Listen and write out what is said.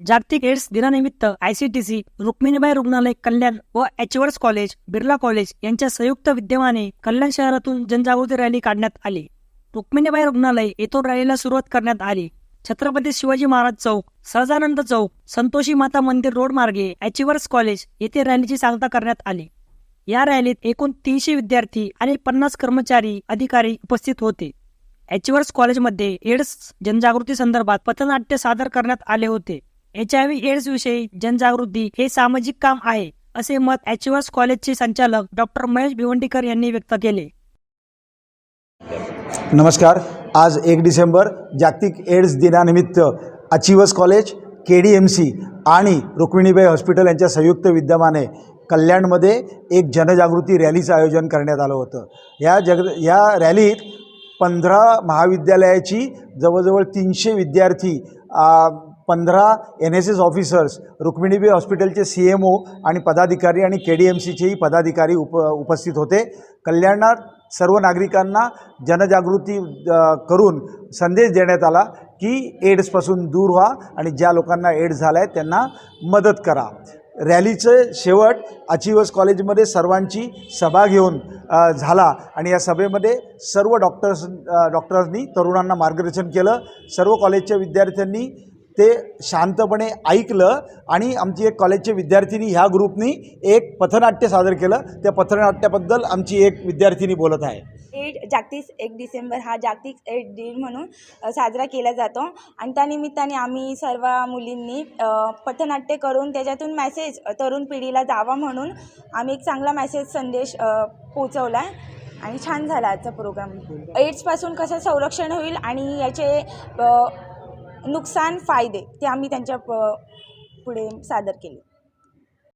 जागतिक एड्स दिनानिमित्त आयसीटीसी रुक्मिणीबाई रुग्णालय कल्याण व एचवर्स कॉलेज बिर्ला कॉलेज यांच्या संयुक्त विद्यमाने कल्याण शहरातून जनजागृती रॅली काढण्यात आली. रुक्मिणीबाई रुग्णालय येथून रॅलीला सुरुवात करण्यात आली. छत्रपती शिवाजी महाराज चौक सहजानंद चौक संतोषी माता मंदिर रोड मार्गे एचवर्स कॉलेज येथे रॅलीची सांगता करण्यात आली. या रॅलीत एकूण तीनशे विद्यार्थी आणि पन्नास कर्मचारी अधिकारी उपस्थित होते. एचवर्स कॉलेजमध्ये एड्स जनजागृती संदर्भात पथनाट्य सादर करण्यात आले होते. एच आय व्ही एड्स विषयी जनजागृती हे सामाजिक काम आहे असे मत एचवर्स कॉलेजचे संचालक डॉक्टर महेश भिवंडीकर यांनी व्यक्त केले. नमस्कार. आज एक डिसेंबर जागतिक एड्स दिनानिमित्त अचिवस college K D M C आणि रुक्मिणीबाई हॉस्पिटल यांच्या संयुक्त विद्यमाने कल्याणमध्ये एक जनजागृती रॅलीचं आयोजन करण्यात आलं होतं. या जग या रॅलीत पंधरा महाविद्यालयाची जवळजवळ तीनशे विद्यार्थी पंधरा N S S officers Rukminibai हॉस्पिटलचे सी एम ओ आणि पदाधिकारी आणि के डी एम सीचेही पदाधिकारी उप उपस्थित होते. कल्याणात सर्व नागरिकांना जनजागृती करून संदेश देण्यात आला की एड्सपासून दूर व्हा आणि ज्या लोकांना एड्स झाला आहे त्यांना मदत करा. रॅलीचं शेवट अचिवस कॉलेजमध्ये सर्वांची सभा घेऊन झाला. आणि या सभेमध्ये सर्व डॉक्टर्स डॉक्टर्सनी तरुणांना मार्गदर्शन केलं. सर्व कॉलेजच्या विद्यार्थ्यांनी ते शांतपणे ऐकलं. आणि आमची एक कॉलेजचे विद्यार्थिनी ह्या ग्रुपनी एक पथनाट्य सादर केलं. त्या पथनाट्याबद्दल आमची एक विद्यार्थिनी बोलत आहे. एड जागतिक एक डिसेंबर हा जागतिक एड दिन म्हणून साजरा केला जातो. आणि त्यानिमित्ताने आम्ही सर्व मुलींनी पथनाट्य करून त्याच्यातून मॅसेज तरुण पिढीला जावा म्हणून आम्ही एक चांगला मॅसेज संदेश पोचवला आहे आणि छान झाला आजचा प्रोग्राम एड्सपासून कसं संरक्षण होईल आणि याचे नुकसान फायदे ते आम्ही त्यांच्या प- पुढे सादर केले.